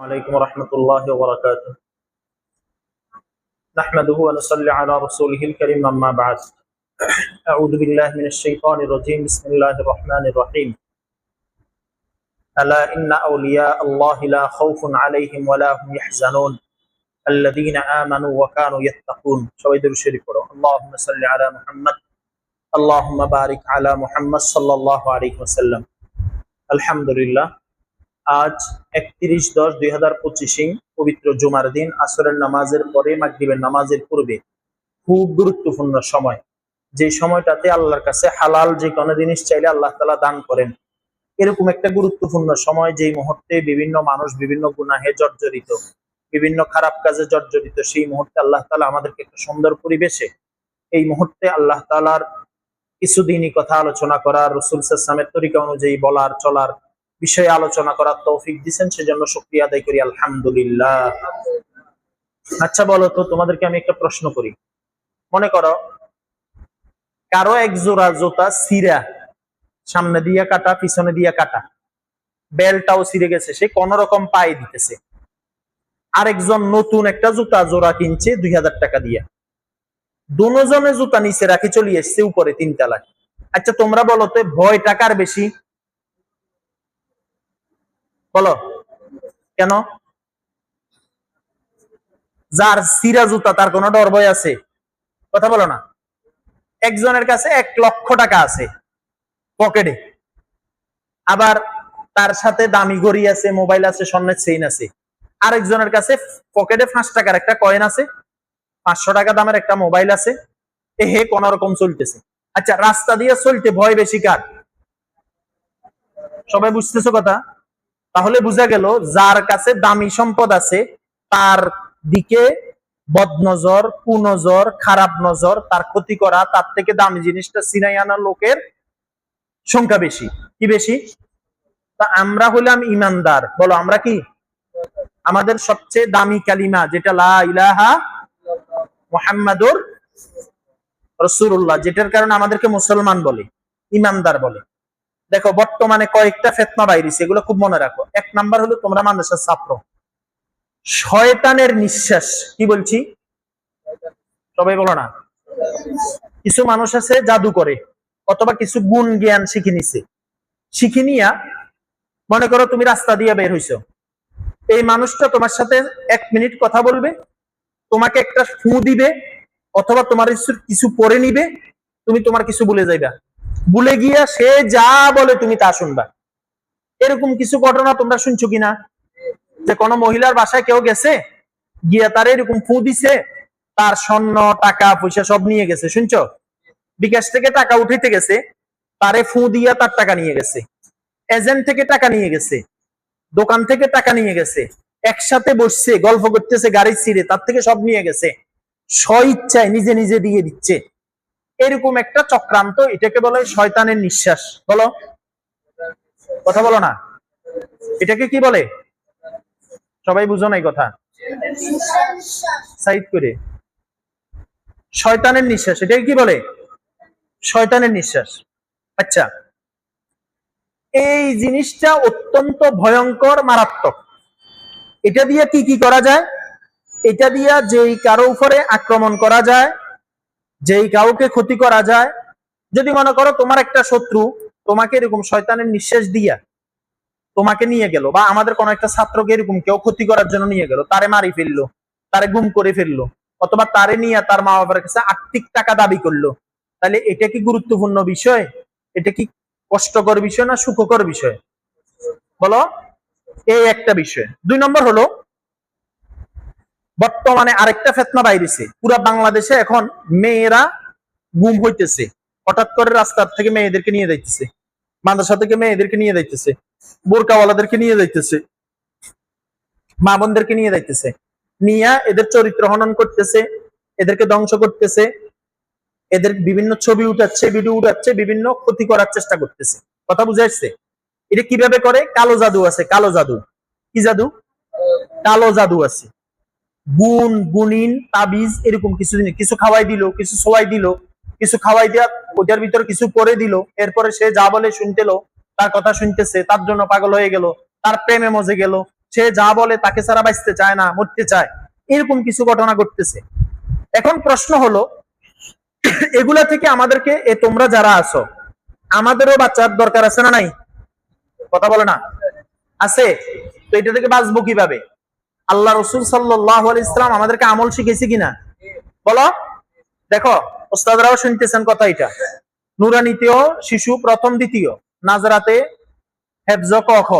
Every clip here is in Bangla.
عليكم ورحمة الله وبركاته. نحمده ونصلي على رسوله الكريم أما بعد. أعوذ بالله من الشيطان الرجيم. بسم الله الرحمن الرحيم. ألا إن أولياء الله لا خوف عليهم ولا هم يحزنون. الذين آمنوا وكانوا يتقون. شويد الشريف اللهم صل على محمد. اللهم بارك على محمد صلى الله عليه وسلم. الحمد لله. আজ একত্রিশ দশ দুই হাজার পঁচিশে পবিত্র জুমার দিন, আসরের নামাজের পরে মাগরিবের নামাজের পূর্বে। খুব গুরুত্বপূর্ণ সময়। যে সময়টাতে আল্লাহর কাছে হালাল যে কোনো জিনিস চাইলে আল্লাহ তালা দান করেন। এরকম একটা গুরুত্বপূর্ণ সময় যেই মুহূর্তে বিভিন্ন মানুষ বিভিন্ন গুনাহে জর্জরিত, বিভিন্ন খারাপ কাজে জর্জরিত, সেই মুহূর্তে আল্লাহ তালা আমাদেরকে একটা সুন্দর পরিবেশে এই মুহূর্তে আল্লাহ তালার কিছুদিনই কথা আলোচনা করা, রসুল সামের তরিকা অনুযায়ী বলার, চলার বিষয়ে আলোচনা করার তৌফিক দিচ্ছেন সেজন্য শুক্রিয়া আদায় করি, আলহামদুলিল্লাহ। আচ্ছা বলো তো, তোমাদেরকে আমি একটা প্রশ্ন করি। মনে করো, কারও এক জোড়া জুতা সিরা সামনে দিয়া কাটা, পিছনে দিয়া কাটা বেলটাও ছিঁড়ে গেছে, সে কোন রকম পায়ে দিতেছে। আরেকজন নতুন একটা জুতা, জোড়া কিনছে দুই হাজার টাকা দিয়া। দুজনে জুতা নিচে রাখি, চলে এসছে উপরে তিন তালায় আচ্ছা তোমরা বলো তো ভয় টাকার বেশি? কেন? যার সিরা জুতা, তার কোনো ডর ভয় আছে? কথা বলো না। একজনের কাছে এক লক্ষ টাকা আছে পকেটে। আবার তার সাথে দামি ঘড়ি আছে, মোবাইল আছে, স্বর্ণের চেইন আছে। আরেকজনের কাছে পকেটে পাঁচ টাকার একটা কয়েন আছে, পাঁচশো টাকা দামের একটা মোবাইল আছে। এ হে কোন রকম চলতেছে। আচ্ছা রাস্তা দিয়ে চলতে ভয় বেশি কার? সবাই বুঝতেছো কথা? তাহলে বোঝা গেল, যার কাছে দামি সম্পদ আছে, তার দিকে বদনজর, কুনজর, খারাপ নজর, তার ক্ষতি করা, তার থেকে দামি জিনিসটা সিনাই আনা লোকের সংখ্যা বেশি। কি বেশি? তা আমরা হইলাম ইমানদার। বলো, আমরা কি? আমাদের সবচেয়ে দামি কালিমা যেটা, লা ইলাহা মোহাম্মদুর রসুল্লাহ যেটার কারণে আমাদেরকে মুসলমান বলে, ইমানদার বলে। দেখো, বর্তমানে কয়েকটা ফেতনা বাইরেছে, এগুলো খুব মনে রাখো। এক নাম্বার হলো তোমরা মানুষের ছাত্র। শয়তানের নিঃশ্বাস, কি বলছি? সবাই বলো না। কিছু মানুষ আছে, জাদু করে, অথবা কিছু গুণ জ্ঞান শিখে নিছে। শিখে নিয়া, মনে করো তুমি রাস্তা দিয়ে বের হইছো। এই মানুষটা তোমার সাথে এক মিনিট কথা বলবে, তোমাকে একটা ফু দিবে, অথবা তোমার কিছু- কিছু পরে নিবে, তুমি তোমার কিছু বলে যাইবা। ভুলে গিয়া সে যা বলে তুমি তা শুনবা। এরকম কিছু ঘটনা তোমরা শুনছো কিনা? যে কোন মহিলার বাসায় কেউ গেছে, গিয়া তার এরকম ফু দিছে, তার স্বর্ণ, টাকা, পয়সা সব নিয়ে গেছে, শুনছো? বিকাশ থেকে টাকা উঠাইতে গেছে, তারে ফু দিয়া তার টাকা নিয়ে গেছে। এজেন্ট থেকে টাকা নিয়ে গেছে, দোকান থেকে টাকা নিয়ে গেছে, একসাথে বসছে, গল্প করতেছে গাড়ি ছিঁড়ে তার থেকে সব নিয়ে গেছে। স্ব ইচ্ছায় নিজে নিজে দিয়ে দিচ্ছে। এরকম একটা চক্রান্ত, এটাকে বলে শয়তানের নিঃশ্বাস। বলো। কথা বলো না। এটাকে কি বলে? সবাই বুঝো না এই কথা। সাইড করে। শয়তানের নিঃশ্বাস, এটাকে কি বলে? শয়তানের নিঃশ্বাস। আচ্ছা। এই জিনিসটা অত্যন্ত ভয়ঙ্কর, মারাত্মক। এটা দিয়ে কি কি করা যায়? এটা দিয়া যেই কারও উপরে আক্রমণ করা যায় যেই কাউকে ক্ষতি করা যায়, যদি মনে করো তোমার একটা শত্রু তোমাকে এরকম শয়তানের নিঃশ্বাস দিয়া তোমাকে নিয়ে গেল বা আমাদের কোন একটা ছাত্রকে এরকম কেউ ক্ষতি করার জন্য নিয়ে গেল, তারে মারি ফেলল, তারে গুম করে ফেলল, অথবা তারে নিয়ে তার মা বাবার কাছে আর্থিক টাকা দাবি করল, তাহলে এটা কি গুরুত্বপূর্ণ বিষয়? এটা কি কষ্টকর বিষয় না সুখকর বিষয়? বলো? এই একটা বিষয়। দুই নম্বর হলো বর্তমানে আরেকটা ফেতনা বাইরেছে। পুরা বাংলাদেশে এখন মেয়েরা গুম হইতেছে। হঠাৎ করে রাস্তার থেকে মেয়েদেরকে নিয়ে যাইতেছে। মাদ্রাসা থেকে মেয়েদেরকে নিয়ে যাইতেছে। বোরকাওয়ালাদেরকে নিয়ে যাইতেছে। মা বোনদেরকে নিয়ে যাইতেছে। নিয়া এদের চরিত্র হনন করতেছে, এদেরকে ধ্বংস করতেছে। এদের বিভিন্ন ছবি উঠাচ্ছে ভিডিও উঠাচ্ছে, বিভিন্ন ক্ষতি করার চেষ্টা করতেছে। কথা বুঝে আসছে? এটা কীভাবে করে? কালো জাদু আছে, কালো জাদু। কি জাদু? কালো জাদু আছে। গুণ, গুণিন, তাবিজ, এরকম কিছু জিনিস, কিছু খাওয়াই দিল, কিছু সোয়াই দিল, কিছু খাওয়াই দেওয়া ওটার ভিতরে কিছু করে দিল, এরপরে সে যা বলে শুনতেলো, তার কথা শুনতেছে, তার জন্য পাগল হয়ে গেল, তার প্রেমে মজে গেল, সে যা বলে তাকে ছাড়া বাঁচতে চায় না, মরতে চায়, এরকম কিছু ঘটনা ঘটতেছে। এখন প্রশ্ন হলো, এগুলা থেকে আমাদেরকে, এ তোমরা যারা আছো, আমাদেরও বাচ্চার দরকার আছে না নাই? কথা বলে না? আছে? তো এটা থেকে বাঁচবো কীভাবে? আল্লাহ রসুল সাল্লাহ ইসলাম আমাদেরকে আমল শিখেছে কিনা? বলো। দেখো, ওস্তাদরাও শুনতেছেন কথা এটা। নুরানিতেও শিশু প্রথম, দ্বিতীয়। নাজরাতে হেফজ ক খ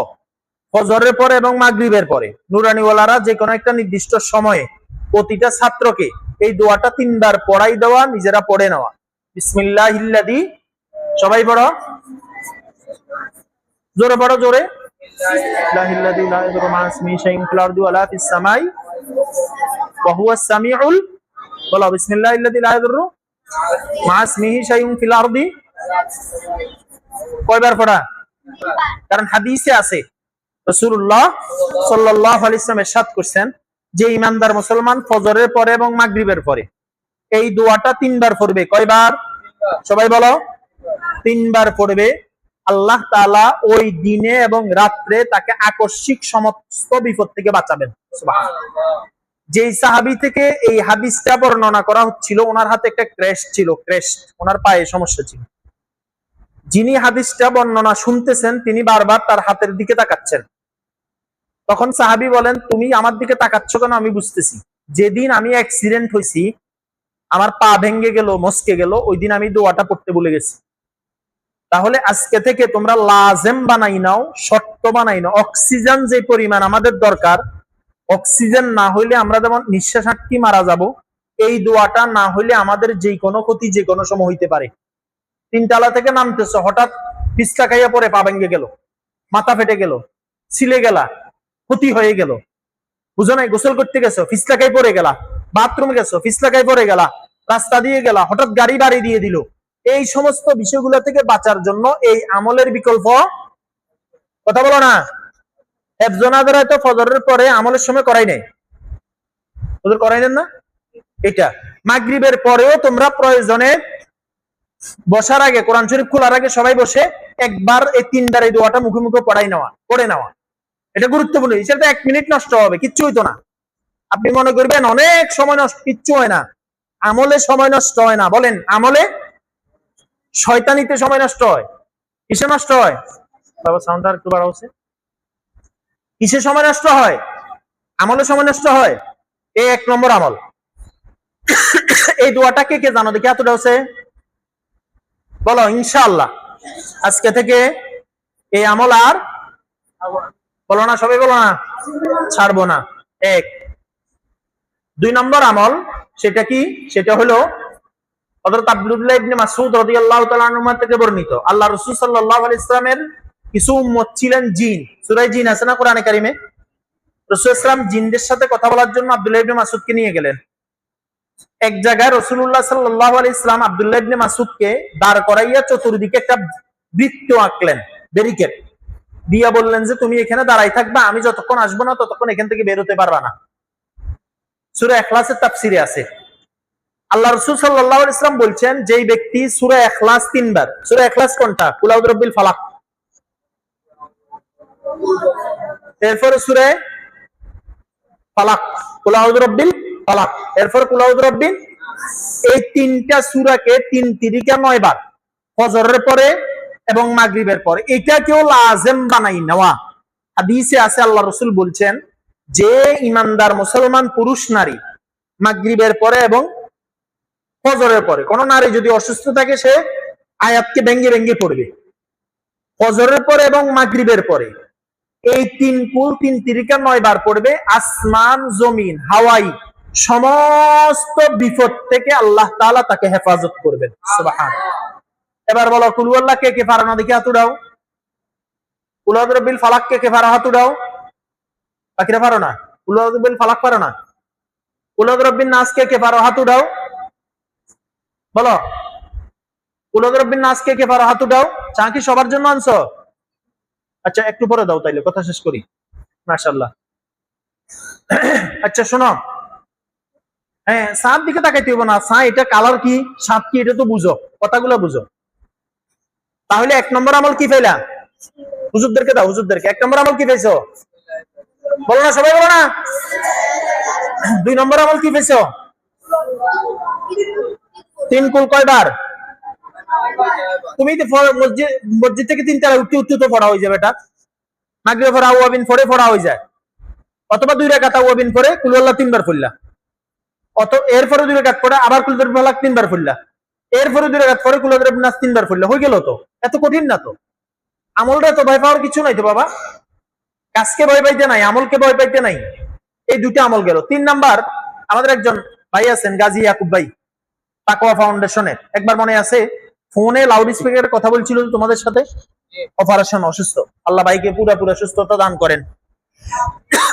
ফজরের পরে এবং মাগরিবের পরে। নুরানিওয়ালারা যে কোনো একটা নির্দিষ্ট সময়ে প্রতিটা ছাত্রকে এই দোয়াটা তিনবার পড়াই দেওয়া, নিজেরা পড়ে নেওয়া। বিসমিল্লাহ সবাই পড়ো। জোরে পড়ো, জোরে। শাইউন ফিল আরদি কয়বার পড়া? কারণ হাদিসে আছে, রাসূলুল্লাহ সাল্লাল্লাহু আলাইহি করছেন যে ইমানদার মুসলমান ফজরের পরে এবং মাগরিবের পরে। এই দোয়াটা তিনবার পড়বে। কয়বার? সবাই বলো। তিনবার পড়বে। আল্লাহ তাআলা ওই দিনে এবং রাত্রে তাকে আকস্মিক সমস্ত বিপদ থেকে বাঁচাবেন। যেই সাহাবি থেকে এই হাদিসটা বর্ণনা করা হচ্ছিল, ওনার হাতে একটা ক্রেশ ছিল, ক্রেশ, ওনার পায়ে সমস্যা ছিল। যিনি হাদিসটা বর্ণনা শুনতেছেন, তিনি বারবার তার হাতের দিকে তাকাচ্ছেন। তখন সাহাবি বলেন, তুমি আমার দিকে তাকাচ্ছ কেন? আমি বুঝতেছি। যেদিন আমি অ্যাক্সিডেন্ট হয়েছি আমার পা ভেঙে গেল, মস্কে গেল, ওই দিন আমি দোয়াটা পড়তে ভুলে গেছি। তাহলে আজকে থেকে তোমরা লাজেম বানাই নাও শর্ত বানাই নাও। অক্সিজেন যে পরিমাণ আমাদের দরকার, অক্সিজেন না হইলে আমরা যেমন নিঃশ্বাস আটকি মারা যাব, এই দোয়াটা না হইলে আমাদের যে কোনো ক্ষতি যে কোনো সময় হইতে পারে। তিনতলা থেকে নামতেছো, হঠাৎ পিস্তা খাইয়া পরে পা ভেঙে গেল, মাথা ফেটে গেল, ছিলে গেলা, ক্ষতি হয়ে গেল। বুঝো নাই, গোসল করতে গেছো ফিসলা খাই পরে গেলা, বাথরুমে গেছো ফিসলা খাই পরে গেলা, রাস্তা দিয়ে গেলা, হঠাৎ গাড়ি বাড়ি দিয়ে দিল। এই সমস্ত বিষয়গুলো থেকে বাঁচার জন্য এই আমলের বিকল্প কথা বলো না। হেফজনাদের হয়তো ফজরের পরে আমলের সময় করাই নাই। ওদের করাই নেন না? এটা। মাগরিবের পরেও তোমরা প্রয়োজনে বসার আগে, কোরআন শরীফ খোলার আগে সবাই বসে একবার এই তিনবার এই দোয়াটা মুখে মুখে পড়াই নেওয়া, পড়ে নেওয়া। এটা গুরুত্বপূর্ণ। সেটা এক মিনিট নষ্ট হবে, কিচ্ছু হইতো না। আপনি মনে করবেন অনেক সময় নষ্ট, কিচ্ছু হয় না। আমলে সময় নষ্ট হয় না। বলেন, আমলে শয়তানিতে সময় নষ্ট হয়। কিসে নষ্ট হয়? বাবা সাউন্ডটা একটু বাড়া কিসে সময় নষ্ট হয়? আমলে সময় নষ্ট হয়? এই এক নম্বর আমল। এই দোয়াটা কে কে জানো দেখি এতটা হচ্ছে বলো, ইনশাআল্লাহ। আজকে থেকে এই আমল আর বলো না, সবাই বলো না? ছাড়বো না। এক। দুই নম্বর আমল, সেটা কি? সেটা হলো হযরত দাঁড় করাইয়া চতুর্দিকে একটা বৃত্ত আঁকলেন ব্যারিকেড দিয়া বললেন যে, তুমি এখানে দাঁড়াই থাকবা, আমি যতক্ষণ আসব না ততক্ষণ এখান থেকে বেরোতে পারবা না। সুরা এখলাসের আছে। আল্লাহ রসুল সাল্লাহ ইসলাম বলছেন, যেই ব্যক্তি সুরা এখলাস তিনবার, সুরা এখলাস কোনটা? কুলাউদ রব্বিল ফালাক। এরপরে সুরে ফালাক কুলাউদ্রব্বিল ফালাক। এই তিনটা সূরাকে তিন তিরিকা নয় বার, ফজরের পরে এবং মাগরিবের পরে। এটা কেউ লাজেম বানাই নেওয়া। হাদিসে আছে, আল্লাহ রসুল বলছেন, যে ইমানদার মুসলমান পুরুষ নারী, মাগরিবের পরে এবং ফজরের পরে। কোন নারী যদি অসুস্থ থাকে, সে আয়াতকে ভেঙ্গে ভেঙ্গে পড়বে। ফজরের পরে এবং মাগরিবের পরে। এই তিন কুল, তিন তিরিকা নয় বার পড়বে। আসমান, জমিন, হাওয়াই, সমস্ত বিপদ থেকে আল্লাহ তাআলা তাকে হেফাজত করবেন। সুবহান। এবার বলো, কুলু আল্লাহ কে কে পারো না দেখি হাত উঠাও। কুলাউদ রব্বিল ফালাক কে কে পারো হাত উড়াও বাকিরা পারো না। কুলাউদ রব্বিল ফালাক পারো না। কুলাউদ রব্বিন নাস কে কে পারো হাত উঠাও। বলো। কুলাউদ রব্বিন কে পারো হাত উঠাও? চা কি সবার জন্য আনছো? আচ্ছা একটু পরে দাও তাইলে, কথা শেষ করি। মাশাআল্লাহ। আচ্ছা শোনো। হ্যাঁ সাপ দিকে তাকাইতে হইব না। সা এটা কালার কি? সাপ কি? এটা তো বুঝো। কথাগুলো বুঝো। তাহলে এক নম্বর আমল কি ফেলা হুজুরদেরকে দাও, হুজুরদেরকে। এক নম্বর আমল কি পেয়েছ বলো না, সবাই বলো না। দুই নম্বর আমল কি পেয়েছ তিন কুল কয়বার? তুমি মসজিদ মসজিদ থেকে তিন তারা উঠতে উঠতে তো পড়া হয়ে যাবে এটা মাগরিব পড়া ওয়াবিন পড়ে পড়া হয়ে যায়। অথবা দুই রেখাতা ওয়াবিন পড়ে কুলুল্লাহ তিনবার পড়লা অত এরপরে দুই রেখাত পড়ে আবার কুলদর ফালাক তিনবার পড়লা এরপরে দুই রেখাত পরে কুলদর নাস তিনবার পড়লা হয়ে গেল তো? এত কঠিন না তো? আমলটা তো ভয় পাওয়ার কিছু নাই তো বাবা? কাজকে ভয় পাইতে নাই, আমলকে ভয় পাইতে নাই। এই দুটো আমল গেল। তিন নাম্বার, আমাদের একজন ভাই আছেন, গাজী ইয়াকুব ভাই। তাকওয়া ফাউন্ডেশনের একবার মনে আছে, ফোনে লাউড স্পিকারে কথা বলছিল তোমাদের সাথে? অপারেশন অসুস্থ। আল্লাহ ভাইকে পুরো পুরো সুস্থতা দান করেন।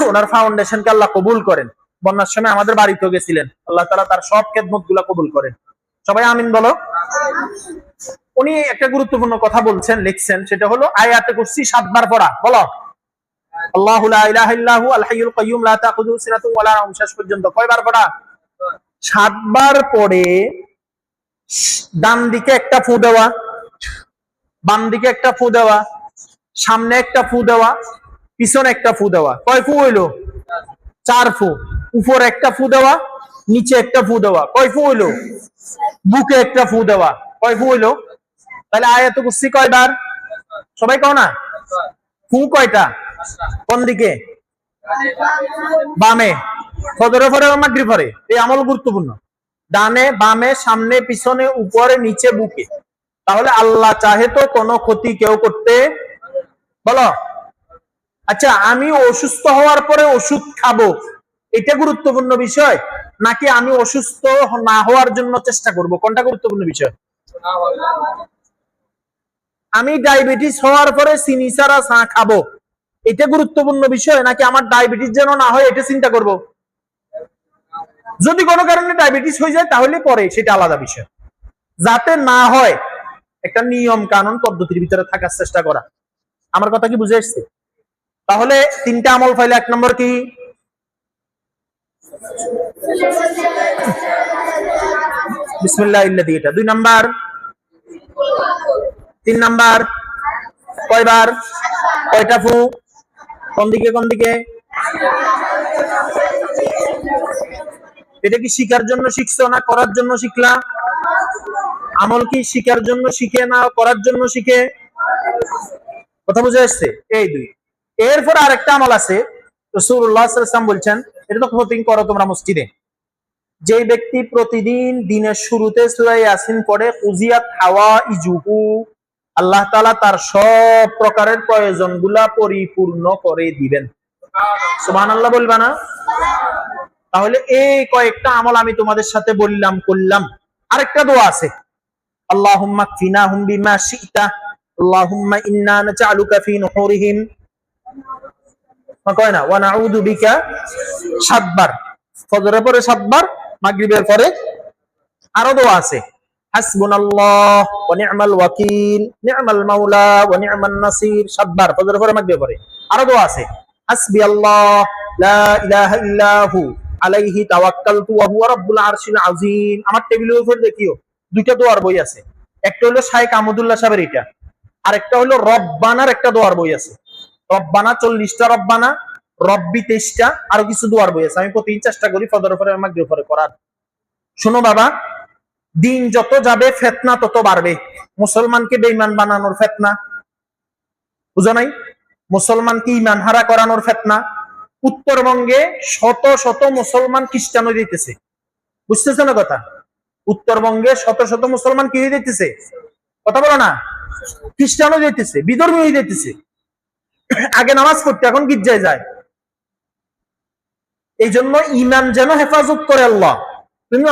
ওনার ফাউন্ডেশনকে আল্লাহ কবুল করেন। বন্যার সময় আমাদের বাড়িতেও গেছিলেন। আল্লাহ তালা তার সব খেদমতগুলা কবুল করেন। সবাই আমিন বলো। উনি একটা গুরুত্বপূর্ণ কথা বলছেন, লিখছেন, সেটা হলো আয়াতে কুরসি সাতবার পড়া। বলো। আল্লাহু লা ইলাহা ইল্লাহু আল হাইয়ুল কাইয়্যুম, লা তাখুযুহু সিনাতুন ওয়া লা নাওম শেষ পর্যন্ত। কয়বার পড়া? সাতবার পরে ডান দিকে একটা ফু দেওয়া বাম দিকে একটা ফু দেওয়া, সামনে একটা ফু দেওয়া, পিছনে একটা ফু দেওয়া। কয় ফু হইল? চার ফু। উপর একটা ফু দেওয়া, নিচে একটা ফু দেওয়া। কয় ফু হইল? বুকে একটা ফু দেওয়া। কয় ফু হইল? তাহলে আয়াত কুস্তি কয়বার? সবাই কও না? ফু কয়টা? কোন দিকে? বামে। ফদরে ফরে মাগরি ফরে এই আমল গুরুত্বপূর্ণ। ডানে, বামে, সামনে, পিছনে, উপরে, নিচে, বুকে। তাহলে আল্লাহ চাহে তো কোনো ক্ষতি কেউ করতে, বলো? আচ্ছা আমি অসুস্থ হওয়ার পরে ওষুধ খাব, এটা গুরুত্বপূর্ণ বিষয়? নাকি আমি অসুস্থ না হওয়ার জন্য চেষ্টা করব? কোনটা গুরুত্বপূর্ণ বিষয়? আমি ডায়াবেটিস হওয়ার পরে চিনি ছাড়া চা খাব, এটা গুরুত্বপূর্ণ বিষয়? নাকি আমার ডায়াবেটিস যেন না হয়, এটা চিন্তা করব? যদি কোনো কারণে ডায়াবেটিস হয়ে যায়, তাহলে পরে সেটা আলাদা বিষয়। যাতে না হয়, একটা নিয়ম কানুন পদ্ধতির ভিতরে থাকার চেষ্টা করা। আমার কথা কি বুঝে এসছে? তাহলে তিনটা আমল ফাইলে এক নম্বর কি? এটা দুই নাম্বার। তিন নাম্বার। কয়বার? কয়টা ফু? কোন দিকে কোন দিকে? এটা কি শিখার জন্য শিখছো না করার জন্য শিখলা? আমল কি শিখার জন্য শিখে না করার জন্য শিখে? কথা বুঝে আসছে এই দুই। এরপর আরেকটা আমল আছে রসুল্লাহ সাল্লাম বলছেন, এটা তো প্রতিদিন করো তোমরা মসজিদে। যে ব্যক্তি প্রতিদিন দিনের শুরুতে সুরাই ইয়াসিন পড়ে, উজিয়াত হাওয়া ইজুহু আল্লাহ তাআলা তার সব প্রকারের প্রয়োজনগুলা পরিপূর্ণ করে দিবেন। সুবহানাল্লাহ বলবা না? তাহলে এই কয়েকটা আমল আমি তোমাদের সাথে বললাম, করলাম। আরেকটা দোয়া আছে। আল্লাহুম্মা কফিনাহুম বিমা শি'তা, আল্লাহুম্মা ইন্না নাজআলুকা ফি নুহুরিহিম। কয় ওয়া নাউযু বিকা সাতবার। ফজরের পরে সাতবার, মাগরিবের পরে আরও দোয়া আছে। হাসবুনাল্লাহ ওয়া নি'মাল ওয়াকিল, নি'মাল মাওলা ওয়া নি'মান নাসির, সাতবার, ফজরের পরে মাগরিবের পরে। আরও দোয়া আছে। হাসবি আল্লাহ লা ইলাহা ইল্লাহু। আলাইহি তাওয়াক্কালতু ওয়া হুয়া রাব্বুল আরশিল আযীম। আমার টেবিলের উপর দেখিও, দুইটা দোয়ার বই আছে। একটা হলো শাইখ আহমদুল্লাহ সাহেবের এটা, আরেকটা হলো রব্বানার একটা দোয়ার বই আছে। রব্বানা চল্লিশটা রব্বানা, রব্বি তেইশটা, আরও কিছু দোয়ার বই আছে। আমি প্রতিদিন চেষ্টা করি ফদর পরে মাগরিব পরে করার। শোনো বাবা, দিন যত যাবে, ফেতনা তত বাড়বে। মুসলমানকে বেঈমান বানানোর ফেতনা। বুঝো নাই? মুসলমানকে ইমান হারা করানোর ফেতনা। উত্তরবঙ্গে শত শত মুসলমান খ্রিস্টান হয়ে দিতেছে বুঝতেছো না কথা? উত্তরবঙ্গে শত শত মুসলমান কি হয়ে দিতেছে কথা বলো না। খ্রিস্টান হয়ে দিতেছে বিধর্মী হয়ে দিতেছে আগে নামাজ পড়তে, এখন গির্জায় যায়। এই জন্য ইমান যেন হেফাজত করে আল্লাহ। তুমি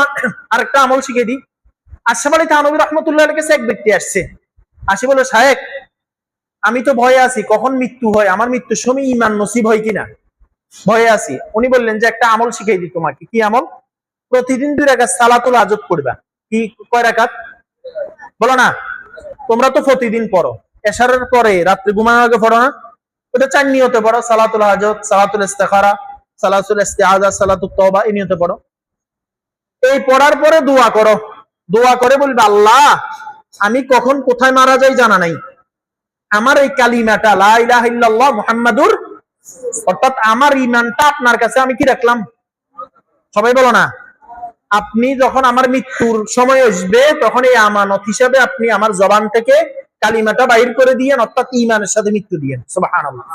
আরেকটা আমল শিখে দিই। আশরাফ আলী থানবী রহমতুল্লাহ কাছে এক ব্যক্তি আসছে। আসি বলে সাহেব আমি তো ভয়ে আছি, কখন মৃত্যু হয়? আমার মৃত্যুর সময় ইমান নসিব হয় কিনা? ভয়ে আছি। উনি বললেন যে, একটা আমল শিখিয়ে দিই তোমাকে। কি আমল? প্রতিদিন দুই রাখাত সালাতুল আজত পড়বা কি, কয় রাখাত বলো না। তোমরা তো প্রতিদিন পড়ো। এশারের পরে রাত্রে ঘুমানোর আগে পড়ো না? ওটা চার নিয়তে পড়ো। সালাতুল হাজত সালাতুল ইস্তেখারা, সালাতুল ইস্তেআজা সালাতুল তওবা, এই নিয়তে পড়ো। এই পড়ার পরে দোয়া করো। দোয়া করে বলবে, আল্লাহ, আমি কখন কোথায় মারা যাই জানা নাই। আমার এই কালিমাটা, লা ইলাহা ইল্লাল্লাহ মুহাম্মাদুর অর্থাৎ আমার ইমানটা আপনার কাছে আমি কি রাখলাম? সবাই বলো না। আপনি যখন আমার মৃত্যুর সময় আসবে, তখন এই আমানত হিসাবে আপনি আমার জবান থেকে কালিমাটা বাইর করে দিয়েন, অর্থাৎ ইমানের সাথে মৃত্যু সুবহানাল্লাহ।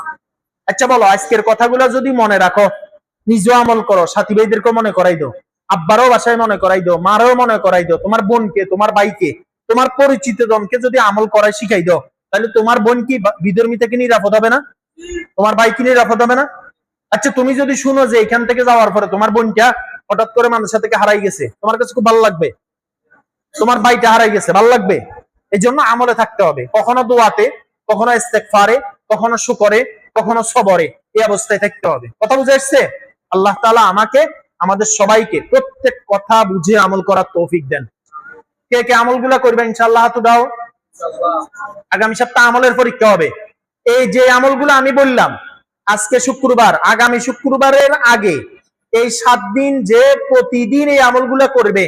আচ্ছা বলো, আজকের কথাগুলো যদি মনে রাখো, নিজেও আমল করো সাথী ভাইদেরকে মনে করাই দাও, আব্বারও বাসায় মনে করাই দাও, মারও মনে করাই দাও, তোমার বোনকে, তোমার ভাইকে, তোমার পরিচিত জনকে যদি আমল করাই শিখাই দাও, তাহলে তোমার বোন কি বিধর্মী থেকে নিরাপদ হবে না? তোমার ভাই কি নিরাপদ হবে না? আচ্ছা তুমি যদি শুনো যে এখান থেকে যাওয়ার পরে তোমার বোনটা হঠাৎ করে মানুষের থেকে হারাই গেছে, তোমার কাছে খুব ভালো লাগবে? তোমার ভাইটা হারাই গেছে, ভালো লাগবে? এই জন্য আমলে থাকতে হবে। কখনো দোয়াতে, কখনো ইস্তেকফারে কখনো শুকরে, কখনো সবরে, এই অবস্থায় থাকতে হবে। কথা বুঝে এসছে আল্লাহ তাআলা আমাকে, আমাদের সবাইকে প্রত্যেক কথা বুঝে আমল করার তৌফিক দেন। কে কে আমলগুলা করবে ইনশাল্লাহ তো দাও। আগামী সপ্তাহ আমলের পরীক্ষা হবে। এই যে আমলগুলো আমি বললাম আজকে শুক্রবার আগামী শুক্রবারের আগে এই সাত দিন যে প্রতিদিন এই আমলগুলো করবে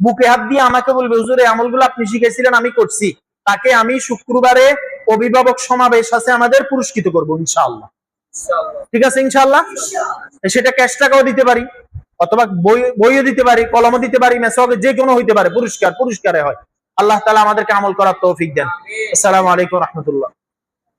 বুকে হাত দিয়ে আমাকে বলবে হুজুর এই আমলগুলো আপনি শিখেছিলেন আমি করছি। তাকে আমি শুক্রবারে অভিভাবক সমাবেশ আছে আমাদের পুরস্কৃত করব ইনশাআল্লাহ। ঠিক আছে ইনশাআল্লাহ? সেটা ক্যাশ টাকাও দিতে পারি অথবা বই বইও দিতে পারি কলমও দিতে পারি মেসওয়াকে যে কোনো হইতে পারে পুরস্কার পুরস্কারে হয়। আল্লাহ তাআলা আমাদেরকে আমল করার তৌফিক দেন। আসসালামু আলাইকুম রহমতুল্লাহ।